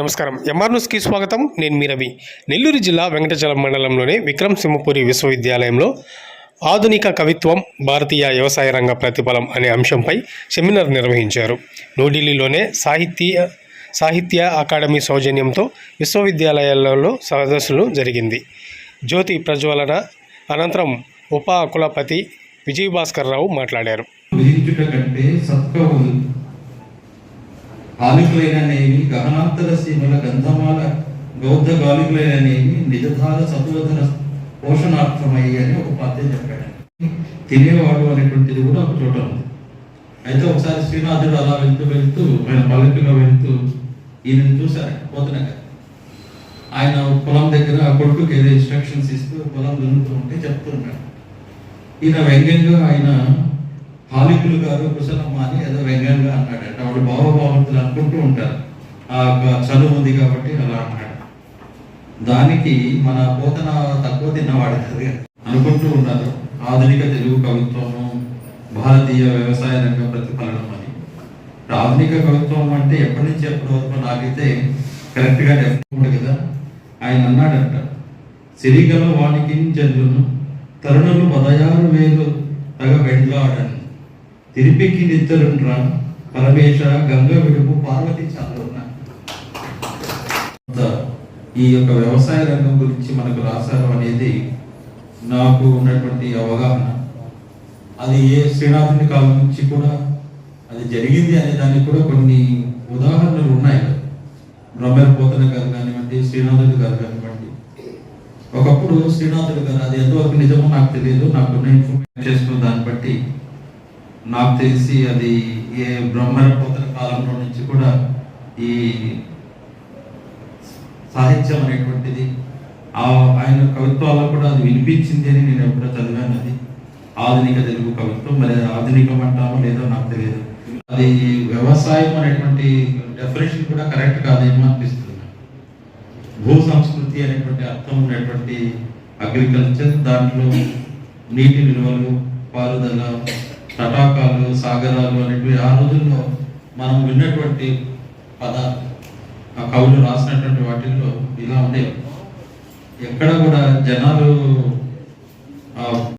నమస్కారం. ఎంఆర్ న్యూస్కి స్వాగతం. నేను మీ రవి. నెల్లూరు జిల్లా వెంకటచలం మండలంలోని విక్రమ్ సింహపురి విశ్వవిద్యాలయంలో ఆధునిక కవిత్వం భారతీయ వ్యవసాయ రంగ ప్రతిఫలం అనే అంశంపై సెమినార్ నిర్వహించారు. న్యూఢిల్లీలోనే సాహిత్య సాహిత్య అకాడమీ సౌజన్యంతో విశ్వవిద్యాలయాలలో సదస్సులు జరిగింది. జ్యోతి ప్రజ్వలన అనంతరం ఉప కులపతి విజయభాస్కర్ రావు మాట్లాడారు. విధించుట గహనాంతర సీమల గంధమాల గౌద్ధ గాలికులైననేమి నిజధార సత్వధన పోషణార్థమయ్యి అని ఒక పద్యం చెప్పాడు తినేవాడు అనేటువంటిది కూడా ఒక చోట ఉంది. అయితే ఒకసారి శ్రీనాథుడు అలా వెళ్తూ వెళ్తూ ఆయన పల్లకిలో వెళ్తూ ఈయన చూశారు పోతున్నాక ఆయన పొలం దగ్గర ఆ కొడుకుకి ఏదో ఇన్స్ట్రక్షన్స్ ఇస్తూ పొలం దున్నుతూ ఉంటే చెప్తున్నాడు ఈయన వ్యంగ్యంగా ఆయన పాలికులు గారు కుశలమ్మ అని ఏదో వ్యంగ్యంగా అన్నాడంట. వాడు భావభావంతులు అనుకుంటూ ఉంటారు. ఆ చదువు ఉంది కాబట్టి అలా అన్నాడు. దానికి మన పోతన తక్కువ తిన్నవాడు కదా అనుకుంటూ ఉన్నారు. ఆధునిక తెలుగు కవిత్వము భారతీయ వ్యవసాయ రంగ ప్రతిఫలనం అని. ఆధునిక కవిత్వం అంటే ఎప్పటి నుంచి ఎప్పటి వరకు నాకైతే కరెక్ట్గా చెప్పకుండా కదా. ఆయన అన్నాడంట సిరిగల వానికి జల్లును తరుణులు పదయారు వేలు తగ వెండ్లాడను తిరిపికి నిద్దరుండ్రా పరమేశ గంగ విడుపు పార్వతి చాలున్న ఈ యొక్క వ్యవసాయ రంగం గురించి మనకు రాశారు అనేది నాకు ఉన్నటువంటి అవగాహన. అది ఏ శ్రీనాథుని కాలం నుంచి కూడా అది జరిగింది అనే దానికి కూడా కొన్ని ఉదాహరణలు ఉన్నాయి. బ్రహ్మర పోతన గారు కానివ్వండి శ్రీనాథుడు గారు కానివ్వండి. ఒకప్పుడు శ్రీనాథుడు గారు అది ఎంతవరకు నిజమో నాకు తెలియదు. నాకున్న ఇన్ఫర్మేషన్ చేసుకున్న దాన్ని బట్టి నాకు తెలిసి అది ఏ బ్రహ్మరపోతల కాలంలో నుంచి కూడా ఈ సాహిత్యం అనేటువంటిది ఆ ఆయన కవిత్వాల్లో కూడా అది వినిపించింది అని నేను ఎప్పుడో చదివాను. అది ఆధునిక తెలుగు కవిత్వం మరి ఆధునికం అంటామో లేదో నాకు తెలియదు. అది వ్యవసాయం అనేటువంటి డెఫినేషన్ కూడా కరెక్ట్ కాదేమో అనిపిస్తుంది. భూ సంస్కృతి అనేటువంటి అర్థం ఉన్నటువంటి అగ్రికల్చర్ దాంట్లో నీటి నిల్వలు పారుదల తటాకాలు సాగరాలు అనేటివి ఆ రోజుల్లో మనం విన్నటువంటి పదాలు. ఆ కవులు రాసినటువంటి వాటిల్లో ఇలా ఉండేవి. ఎక్కడ కూడా జనాలు